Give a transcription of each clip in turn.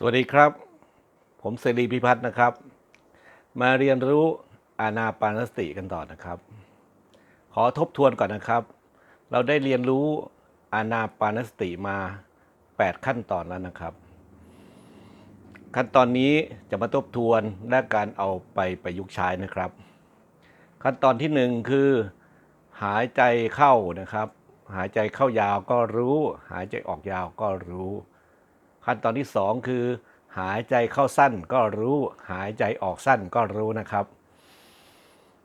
สวัสดีครับ ผมเสรีพิพัฒน์นะครับ มาเรียนรู้อานาปานสติกันต่อนะครับ ขอทบทวนก่อนนะครับ เราได้เรียนรู้อานาปานสติมา 8 ขั้นตอนแล้วนะครับ ขั้นตอนนี้จะมาทบทวนและการเอาไปประยุกต์ใช้นะครับ ขั้นตอนที่หนึ่งคือ หายใจเข้านะครับ หายใจเข้ายาวก็รู้ หายใจออกยาวก็รู้ ขั้นตอนที่สองคือ หายใจเข้าสั้นก็รู้หายใจออกสั้นก็รู้นะครับ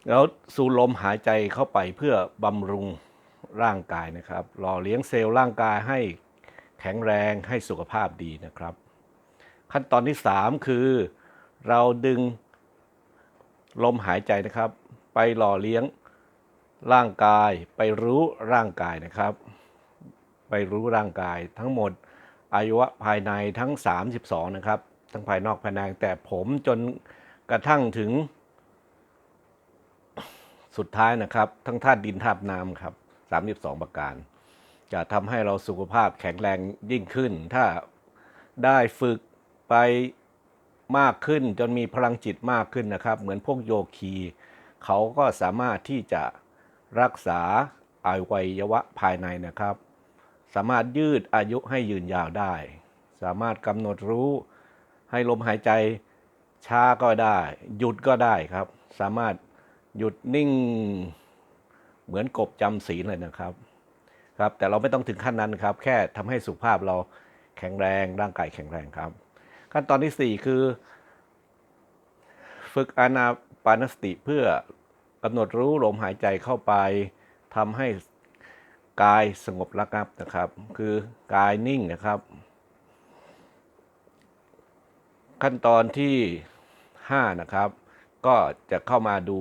แล้วสูดลมหายใจเข้าไปเพื่อบำรุงร่างกายนะครับหล่อเลี้ยงเซลล์ร่างกายให้แข็งแรงให้สุขภาพดีนะครับ ขั้นตอนที่สามคือ เราดึงลมหายใจนะครับ ไปหล่อเลี้ยงร่างกาย ไปรู้ร่างกายนะครับ ไปรู้ร่างกายทั้งหมด อายุวะภายในทั้ง 32 นะครับ ทั้งภายนอกภายในแต่ผมจนกระทั่งถึง สุดท้ายนะครับ ทั้งธาตุดินธาตุน้ำครับ 32 ประการ จะทำให้เราสุขภาพแข็งแรงยิ่งขึ้น ถ้าได้ฝึกไปมากขึ้นจนมีพลังจิตมากขึ้นนะครับ เหมือนพวกโยคีเขาก็สามารถที่จะรักษาอวัยวะภายในนะครับ สามารถยืดอายุให้ยืนยาวได้ สามารถกำหนดรู้ ให้ลมหายใจช้าก็ได้ หยุดก็ได้ครับ สามารถหยุดนิ่งเหมือนกบจำศีลเลยนะครับครับ แต่เราไม่ต้องถึงขั้นนั้นครับ แค่ทำให้สุขภาพเราแข็งแรงร่างกายแข็งแรงครับ ขั้นตอนที่ 4 คือ ฝึกอานาปานสติเพื่อกำหนดรู้ลมหายใจเข้าไปทำให้ กายสงบระงับนะครับ คือกายนิ่งนะครับ ขั้นตอนที่5นะครับ ก็จะเข้ามาดู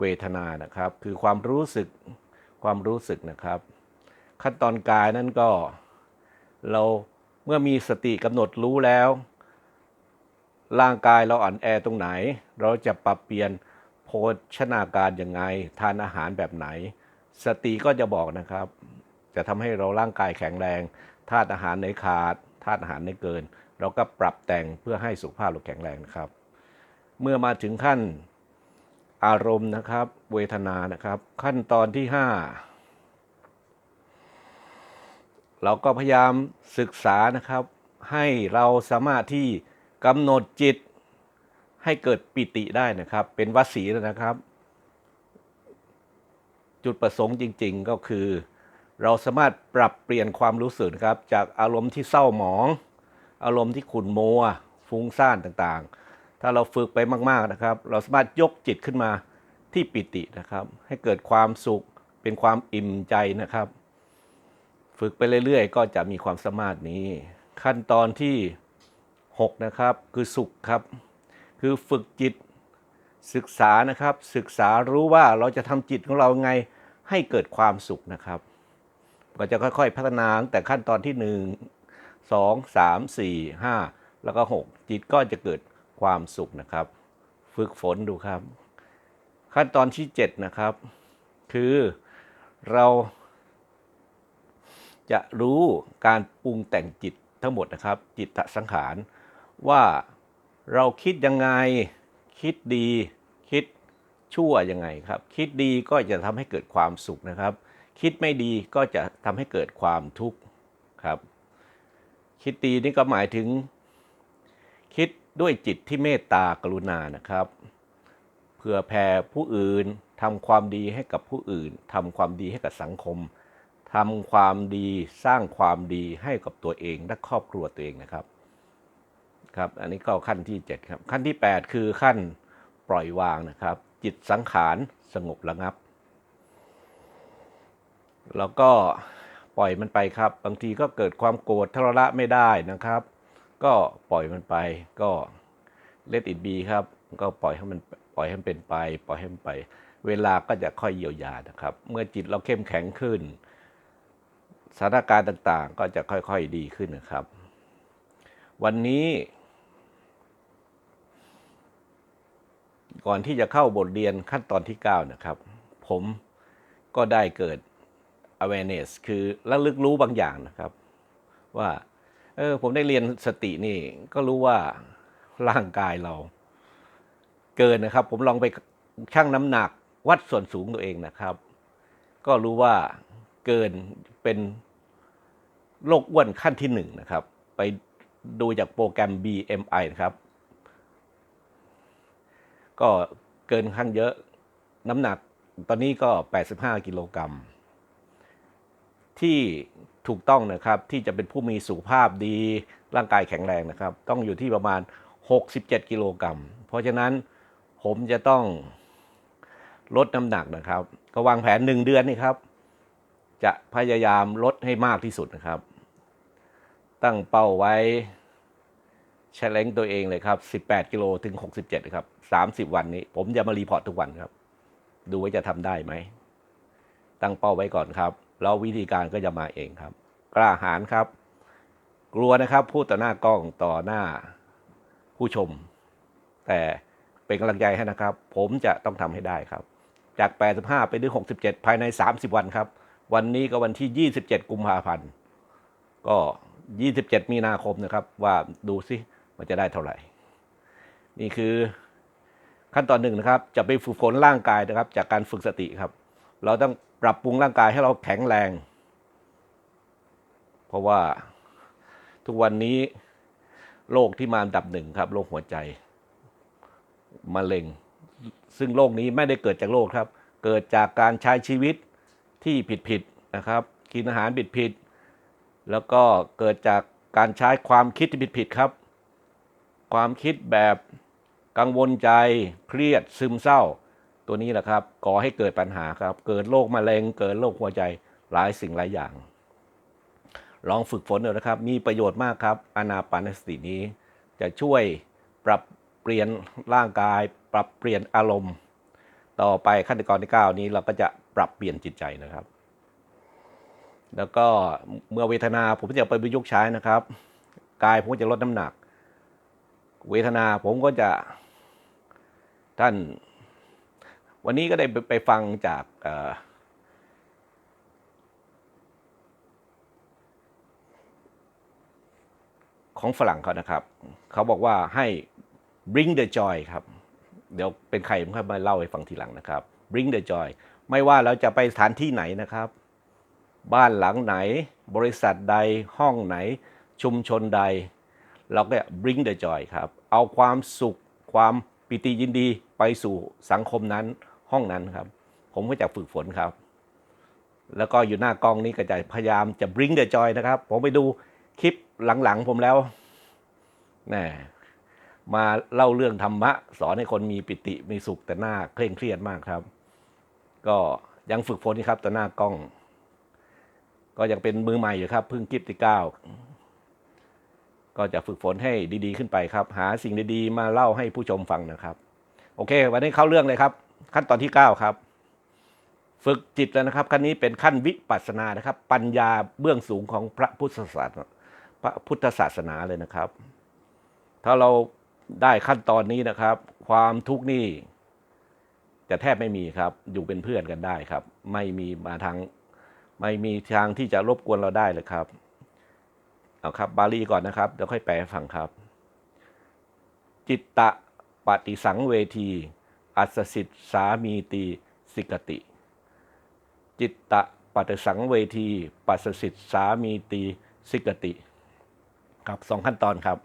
เวทนานะครับ คือความรู้สึกความรู้สึกนะครับ ขั้นตอนกายนั่นก็เราเมื่อมีสติกำหนดรู้แล้ว ร่างกายเราอ่อนแอตรงไหน เราจะปรับเปลี่ยนโภชนาการยังไง ทานอาหารแบบไหน สติก็จะบอกนะครับ จะทำให้เราร่างกายแข็งแรงธาตุอาหารในขาดธาตุอาหารในเกิน เราก็ปรับแต่งเพื่อให้สุขภาพเราแข็งแรงนะครับ เมื่อมาถึงขั้นอารมณ์นะครับ เวทนานะครับ ขั้นตอนที่ 5 เราก็พยายามศึกษานะครับ ให้เราสามารถที่กำหนดจิตให้เกิดปิติได้นะครับ เป็นวสีนะครับ จุดประสงค์จริง ๆก็คือ เราสามารถปรับเปลี่ยนความรู้สึกนะครับ จากอารมณ์ที่เศร้าหมอง อารมณ์ที่ขุ่นมัว ฟุ้งซ่านต่างๆ ถ้าเราฝึกไปมากๆนะครับ เราสามารถยกจิตขึ้นมาที่ปิตินะครับ ให้เกิดความสุขเป็นความอิ่มใจนะครับ ฝึกไปเรื่อยๆ ก็จะมีความสามารถนี้ ขั้นตอนที่ 6 นะครับ คือสุขครับ คือฝึกจิตศึกษานะครับ ศึกษารู้ว่าเราจะทำจิตของเราไงให้เกิดความสุขนะครับ ก็จะค่อยๆ พัฒนาตั้งแต่ขั้นตอนที่ 1 2 3 4 5 แล้วก็ 6 จิตก็จะเกิดความสุขนะครับ ฝึกฝนดูครับ ขั้นตอนที่ 7 นะครับ คือเราจะรู้การปรุงแต่งจิตทั้งหมดนะครับ จิตตสังขาร ว่าเราคิดยังไงคิดดี คิดชั่วยังไงครับ คิดดีก็จะทำให้เกิดความสุขนะครับ คิดไม่ดีก็จะทำให้เกิดความทุกข์ครับ คิดดีนี่ก็หมายถึง คิดด้วยจิตที่เมตตากรุณานะครับเพื่อแผ่ผู้อื่นทำความดีให้กับผู้อื่นทำความดีให้กับสังคมทำความดีสร้างความดีให้กับตัวเองและครอบครัวตัวเองนะครับ ครับ อันนี้ก็ขั้นที่ 7 ครับ ขั้นที่ 8 คือขั้นปล่อยวางนะครับ จิตสังขารสงบระงับ แล้วก็ปล่อยมันไปครับ บางทีก็เกิดความโกรธทรละไม่ได้นะครับ ก็ปล่อยมันไป ก็เล t อิ b บีครับ ก็ปล่อยให้มันปล่อยให้มันเป็นไป ปล่อยให้มันไป เวลาก็จะค่อยเยียวยานะครับ เมื่อจิตเราเข้มแข็งขึ้น สถานการณ์ต่างๆ ก็จะค่อยๆดีขึ้นนะครับ วันนี้ ก่อนที่จะเข้าบทเรียนขั้นตอนที่ 9 นะครับ ผมก็ได้เกิด awareness คือระลึกรู้บางอย่างนะครับ ว่าเออผมได้เรียนสตินี่ก็รู้ว่าร่างกายเรา เกินนะครับ ผมลองไปชั่งน้ำหนักวัดส่วนสูงตัวเองนะครับ ก็รู้ว่าเกินเป็นโรคอ้วนขั้นที่หนึ่งนะครับ ไปดูจากโปรแกรม BMI นะครับ ก็เกินขั้นเยอะน้ำหนักตอนนี้ก็ 85 กิโลกรัม ที่ถูกต้องนะครับที่จะเป็นผู้มีสุขภาพดีร่างกายแข็งแรงนะครับ ต้องอยู่ที่ประมาณ 67 กิโลกรัมเพราะฉะนั้นผมจะต้องลดน้ำหนักนะครับ ก็วางแผน 1 เดือนนี่ครับ จะพยายามลดให้มากที่สุดนะครับ ตั้งเป้าไว้แชร์เลงตัวเองเลยครับ 18 กิโลถึง 67 ครับ 30 วันนี้ ผมจะมารีพอร์ตทุกวันครับ ดูว่าจะทำได้ไหม ตั้งเป้าไว้ก่อนครับ แล้ววิธีการก็จะมาเองครับ กล้าหาญครับ กลัวนะครับ พูดต่อหน้ากล้องต่อหน้าผู้ชม แต่เป็นกำลังใจให้นะครับ ผมจะต้องทำให้ได้ครับ จาก 85 ไปถึง 67 ภายใน 30 วันครับ วันนี้ก็วันที่ 27 กุมภาพันธ์ ก็ 27 มีนาคมนะครับ ว่าดูซิมันจะได้เท่าไหร่ นี่คือขั้นตอนหนึ่งนะครับ จะไปฝึกฝนร่างกายนะครับ จากการฝึกสติครับ เราต้อง ปรับปรุงร่างกายให้เราแข็งแรง เพราะว่าทุกวันนี้โรคที่มาอันดับหนึ่งครับโรคหัวใจมะเร็ง ซึ่งโรคนี้ไม่ได้เกิดจากโรคครับ เกิดจากการใช้ชีวิตที่ผิดๆนะครับ กินอาหารผิดๆแล้วก็เกิดจากการใช้ความคิดที่ผิดๆครับ ความคิดแบบกังวลใจเครียดซึมเศร้า ตัวนี้แหละครับก่อให้เกิดปัญหาครับ เกิดโรคมะเร็ง เกิดโรคหัวใจหลายสิ่งหลายอย่าง ลองฝึกฝนดูนะครับ มีประโยชน์มากครับอนาปานสตินี้ จะช่วยปรับเปลี่ยนร่างกาย ปรับเปลี่ยนอารมณ์ ต่อไปขั้นตอนที่ 9 นี้เราก็จะปรับเปลี่ยนจิตใจนะครับ แล้วก็เมื่อเวทนาผมจะไปประยุกต์ใช้นะครับกายผมก็จะลดน้ำหนัก เวทนาผมก็จะท่าน วันนี้ก็ได้ไปไปฟังจากอของฝรั่งเขานะครับ เขาบอกว่าให้ bring the joy ครับ เดี๋ยวเป็นใครผมค่อยมาเล่าให้ฟังทีหลังนะครับ bring the joy ไม่ว่าเราจะไปสถานที่ไหนนะครับ บ้านหลังไหน บริษัทใดห้องไหน ชุมชนใด เราก็ bring the joy ครับ เอาความสุขความปิติยินดีไปสู่สังคมนั้น ห้องนั้นครับ ผมก็จะฝึกฝนครับ แล้วก็อยู่หน้ากล้องนี้ก็จะพยายามจะ bring the joy นะครับ ผมไปดูคลิปหลังๆ ผมแล้วน่มาเล่าเรื่องธรรมะ สอนให้คนมีปิติมีสุขแต่หน้าเคร่งเครียดมากครับ ก็ยังฝึกฝนนี่ครับแต่หน้ากล้อง ก็ยังเป็นมือใหม่อยู่ครับเพิ่งคลิปที่เก้าก็จะฝึกฝนให้ดีๆขึ้นไปครับ หาสิ่งดีๆ มาเล่าให้ผู้ชมฟังนะครับ โอเค วันนี้เข้าเรื่องเลยครับ ขั้นตอนที่ 9 ครับ ฝึกจิตแล้วนะครับ ขั้นนี้เป็นขั้นวิปัสสนานะครับ ปัญญาเบื้องสูงของพระพุทธศาสนาพระพุทธศาสนาเลยนะครับ ถ้าเราได้ขั้นตอนนี้นะครับ ความทุกข์นี่จะแทบไม่มีครับ อยู่เป็นเพื่อนกันได้ครับ ไม่มีมาทางไม่มีทางที่จะรบกวนเราได้เลยครับ เอาครับ บาลีก่อนนะครับเดี๋ยวค่อยแปลให้ฟังครับ จิตตะปฏิสังเวที อัสสิทสามีตีสิกติ จิตตะปฏิสังเวทีปัสสิทสามีตีสิกติครับสองขั้นตอนครับ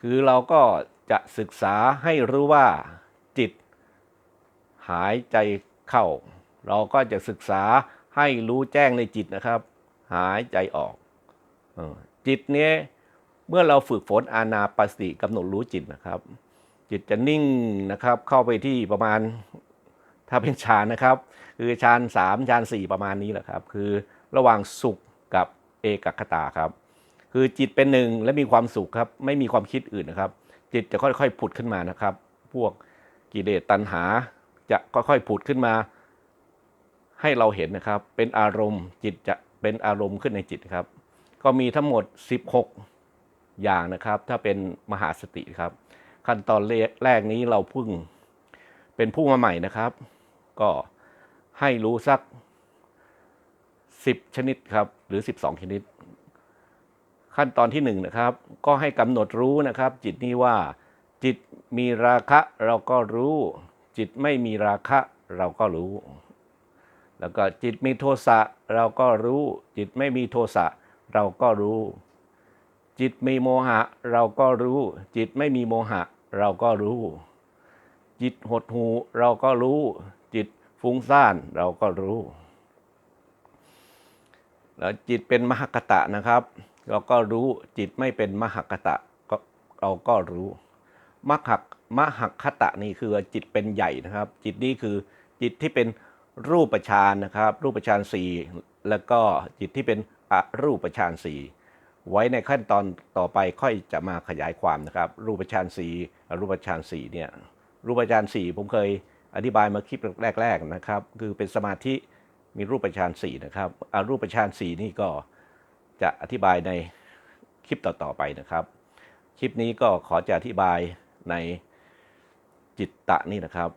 คือเราก็จะศึกษาให้รู้ว่าจิต หายใจเข้า เราก็จะศึกษาให้รู้แจ้งในจิตนะครับ หายใจออกจิตเนี้ยเมื่อเราฝึกฝนอานาปสติกำหนดรู้จิตนะครับ จิตจะนิ่งนะครับ เข้าไปที่ประมาณถ้าเป็นฌานนะครับ คือฌานสามฌานสี่ประมาณนี้แหละครับ คือระหว่างสุขกับเอกคตาครับ คือจิตเป็นหนึ่งและมีความสุขครับ ไม่มีความคิดอื่นนะครับ จิตจะค่อยๆผุดขึ้นมานะครับ พวกกิเลสตัณหาจะค่อยๆผุดขึ้นมา ให้เราเห็นนะครับ เป็นอารมณ์จิตจะเป็นอารมณ์ขึ้นในจิตครับ ก็มีทั้งหมด 16 อย่างนะครับ ถ้าเป็นมหาสติครับ ขั้นตอนแรกนี้เราเพิ่งเป็นผู้มาใหม่นะครับ ก็ให้รู้สัก 10 ชนิดครับ หรือ 12 ชนิด ขั้นตอนที่หนึ่งนะครับ ก็ให้กำหนดรู้นะครับ จิตนี้ว่าจิตมีราคะเราก็รู้ จิตไม่มีราคะเราก็รู้ แล้วก็จิตมีโทสะเราก็รู้ จิตไม่มีโทสะเราก็รู้ จิตมีโมหะ เราก็รู้ จิตไม่มีโมหะ เราก็รู้ จิตหดหูเราก็รู้ จิตฟุ้งซ่านเราก็รู้ แล้วจิตเป็นมหคตะนะครับ เราก็รู้จิตไม่เป็นมหคตะก็เราก็รู้มหัคมหคตะนี่คือจิตเป็นใหญ่นะครับ จิตนี้คือจิตที่เป็นรูปฌานนะครับ รูปฌานสี่แล้วก็จิตที่เป็นอรูปฌานสี่ ไว้ในขั้นตอนต่อไปค่อยจะมาขยายความนะครับ รูปฌานสี่รูปฌานสี่เนี่ยรูปฌานสี่ผมเคยอธิบายมาคลิปแรก ๆนะครับ คือเป็นสมาธิมีรูปฌานสี่นะครับอารูปฌานสี่นี่ก็จะอธิบายในคลิปต่อๆไปนะครับ คลิปนี้ก็ขอจะอธิบายในจิตตะนี่นะครับ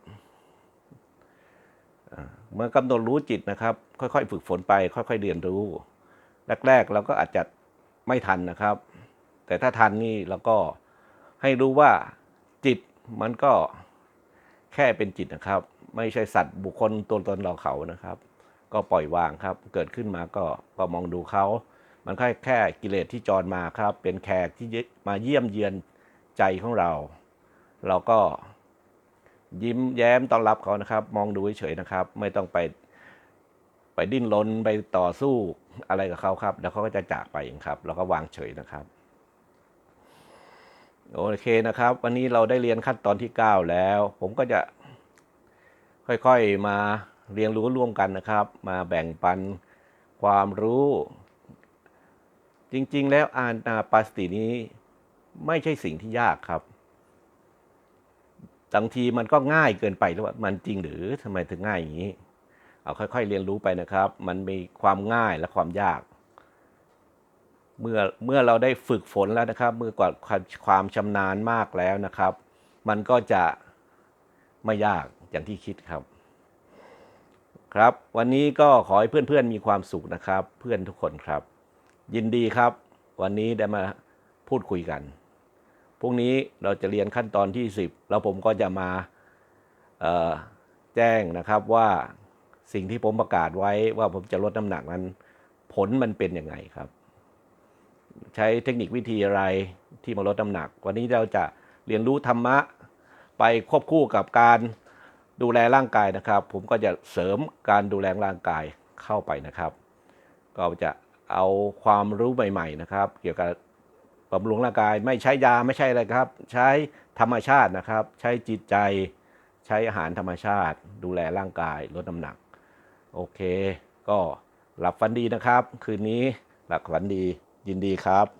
เมื่อกำหนดรู้จิตนะครับ ค่อยๆ ฝึกฝนไป ค่อย ๆเรียนรู้ แรก ๆ เราก็อาจจะ ไม่ทันนะครับ แต่ถ้าทันนี่เราก็ให้รู้ว่าจิตมันก็แค่เป็นจิตนะครับ ไม่ใช่สัตว์บุคคลตัวตนเราเขานะครับ ก็ปล่อยวางครับ เกิดขึ้นมาก็ก็มองดูเขา มันแค่แค่กิเลสที่จรมาครับ เป็นแขกที่มาเยี่ยมเยือนใจของเรา เราก็ยิ้มแย้มต้อนรับเขานะครับ มองดูเฉยๆนะครับ ไม่ต้องไป ไปดิ้นรนไปต่อสู้อะไรกับเขาครับ แล้วเขาก็จะจากไปเองครับเราก็วางเฉยนะครับ โอเคนะครับ วันนี้เราได้เรียนขั้นตอนที่ 9 แล้ว ผมก็จะค่อยๆมาเรียนรู้ร่วมกันนะครับ มาแบ่งปันความรู้ จริงๆ แล้วอานาปาสตินี้ไม่ใช่สิ่งที่ยากครับบางทีมันก็ง่ายเกินไปหรือว่ามันจริงหรือทำไมถึงง่ายอย่างนี้ เอาค่อย ๆ เรียนรู้ไปนะครับ มันมีความง่ายและความยาก เมื่อเมื่อเราได้ฝึกฝนแล้วนะครับ เมื่อกว่าความความชำนาญมากแล้วนะครับ มันก็จะไม่ยากอย่างที่คิดครับ ครับ วันนี้ก็ขอให้เพื่อนๆมีความสุขนะครับ เพื่อนทุกคนครับ ยินดีครับ วันนี้ได้มาพูดคุยกันพรุ่งนี้เราจะเรียนขั้นตอนที่ 10 แล้วผมก็จะมาแจ้งนะครับว่า สิ่งที่ผมประกาศไว้ว่าผมจะลดน้ำหนักนั้น ผลมันเป็นยังไงครับ ใช้เทคนิควิธีอะไรที่มาลดน้ำหนัก วันนี้เราจะเรียนรู้ธรรมะ ไปควบคู่กับการดูแลร่างกายนะครับ ผมก็จะเสริมการดูแลร่างกายเข้าไปนะครับ ก็จะเอาความรู้ใหม่ ๆนะครับ เกี่ยวกับบำรุงร่างกายไม่ใช้ยาไม่ใช่อะไรครับ ใช้ธรรมชาตินะครับ ใช้จิตใจ ใช้อาหารธรรมชาติ ดูแลร่างกายลดน้ำหนัก โอเค ก็หลับฝันดีนะครับ คืนนี้หลับฝันดียินดีครับ